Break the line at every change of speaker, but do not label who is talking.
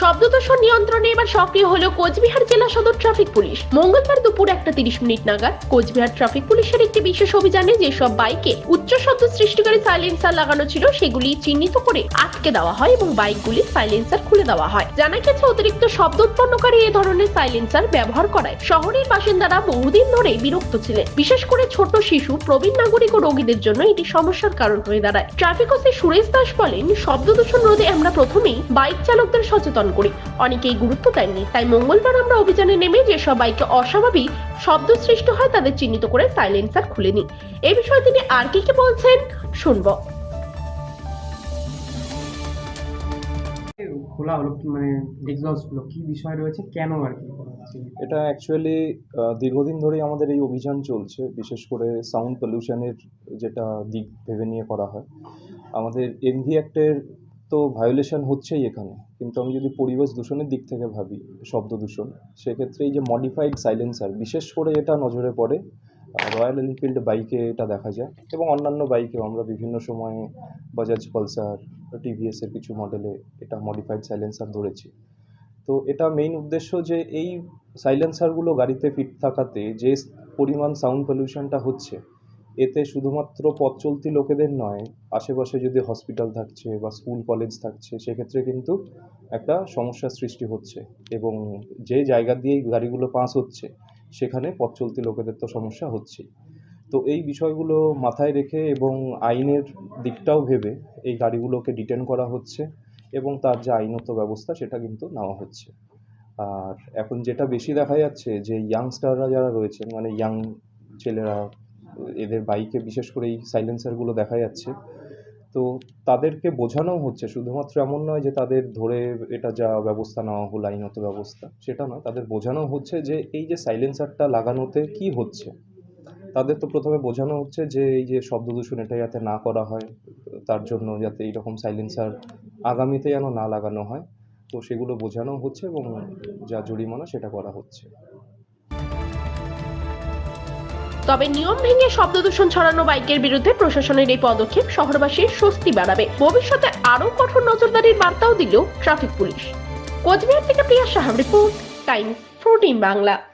শব্দদূষণ নিয়ন্ত্রণে এবার সক্রিয় হলো কোচবিহার জেলা সদর ট্রাফিক পুলিশ। মঙ্গলবার দুপুর একটা তিরিশ মিনিট নাগাদ কোচবিহার ট্রাফিক পুলিশের একটি বিশেষ অভিযানে যেসব বাইকে উচ্চ শব্দ সৃষ্টিকারী সাইলেন্সার লাগানো ছিল, সেগুলি চিহ্নিত করে আটকে দেওয়া হয় এবং বাইকগুলি সাইলেন্সার খুলে দেওয়া হয়। জানা গেছে, অতিরিক্ত শব্দ উৎপন্নকারী এই ধরনের সাইলেন্সার ব্যবহার করায় শহরের বাসিন্দারা বহুদিন ধরে বিরক্ত ছিলেন। বিশেষ করে ছোট শিশু, প্রবীণ নাগরিক ও রোগীদের জন্য এটি সমস্যার কারণ হয়ে দাঁড়ায়। ট্রাফিক ওসি সুরেশ দাস বলেন, শব্দ দূষণ রোধে আমরা প্রথমেই বাইক চালকদের সচেতন করি। অনেকেই গুরুত্ব দেননি তাই মঙ্গলবার আমরা অভিযানে নেমে যেসব বাইকে অস্বাভাবিক শব্দ সৃষ্টি হয় তাদের চিহ্নিত করে সাইলেন্সার খুলে নিই। এ বিষয়ে তিনি আর কি কি বলছেন শুনব।
খোলা হলো মানে এক্সস্ট হলো কি বিষয় রয়েছে কেন আর কি
এটা অ্যাকচুয়ালি দীর্ঘদিন ধরেই আমাদের এই অভিযান চলছে বিশেষ করে সাউন্ড পলিউশনের যেটা দিক ভেবে নিয়ে করা হয়। আমাদের এমভি অ্যাক্টের তো ভায়োলেশন হচ্ছেই এখানে। কিন্তু আমি যদি পরিবেশ দূষণের দিক থেকে ভাবি, শব্দ দূষণ, সেক্ষেত্রে এই যে মডিফাইড সাইলেন্সার বিশেষ করে এটা নজরে পড়ে রয়্যাল এনফিল্ড বাইকে এটা দেখা যায় এবং অন্যান্য বাইকেও আমরা বিভিন্ন সময়ে বাজাজ পালসার টিভিএসের কিছু মডেলে এটা মডিফাইড সাইলেন্সার ধরেছি। তো এটা মেইন উদ্দেশ্য যে এই সাইলেন্সারগুলো গাড়িতে ফিট থাকাতে যে পরিমাণ সাউন্ড পলিউশনটা হচ্ছে এতে শুধুমাত্র পথ চলতি লোকেদের নয়, আশেপাশে যদি হসপিটাল থাকছে বা স্কুল কলেজ থাকছে, সেক্ষেত্রে কিন্তু একটা সমস্যার সৃষ্টি হচ্ছে এবং যে জায়গা দিয়ে গাড়িগুলো পাস হচ্ছে, সেখানে পথ চলতি লোকেদের তো সমস্যা হচ্ছেই। তো এই বিষয়গুলো মাথায় রেখে এবং আইনের দিকটাও ভেবে এই গাড়িগুলোকে ডিটেন করা হচ্ছে এবং তার যে আইনত ব্যবস্থা, সেটা কিন্তু নেওয়া হচ্ছে। আর এখন যেটা বেশি দেখা যাচ্ছে, যে ইয়াংস্টাররা যারা রয়েছেন মানে ইয়াং ছেলেরা এদের বাইকে বিশেষ করে এই সাইলেন্সারগুলো দেখা যাচ্ছে। তো তাদেরকে বোঝানো হচ্ছে, শুধুমাত্র এমন নয় যে তাদের ধরে এটা যা ব্যবস্থা নেওয়া হলো, আইনত ব্যবস্থা, সেটা নয় তাদের বোঝানো হচ্ছে যে এই যে সাইলেন্সারটা লাগানোতে কি হচ্ছে? তাদের তো প্রথমে বোঝানো হচ্ছে যে এই যে শব্দ দূষণ এটা যাতে না করা হয়, তার জন্য যাতে এইরকম সাইলেন্সার আগামীতে যেন না লাগানো হয়। তো সেগুলো বোঝানো হচ্ছে এবং যা জরিমানা সেটা করা হচ্ছে।
তবে নিয়ম ভেঙে শব্দ দূষণ ছড়ানো বাইকের বিরুদ্ধে প্রশাসনের এই পদক্ষেপ শহরবাসীর স্বস্তি বাড়াবে। ভবিষ্যতে আরও কঠোর নজরদারির বার্তাও দিল ট্রাফিক পুলিশ। কোচবিহার থেকে Priya Saha report, Times fourteen Bangla.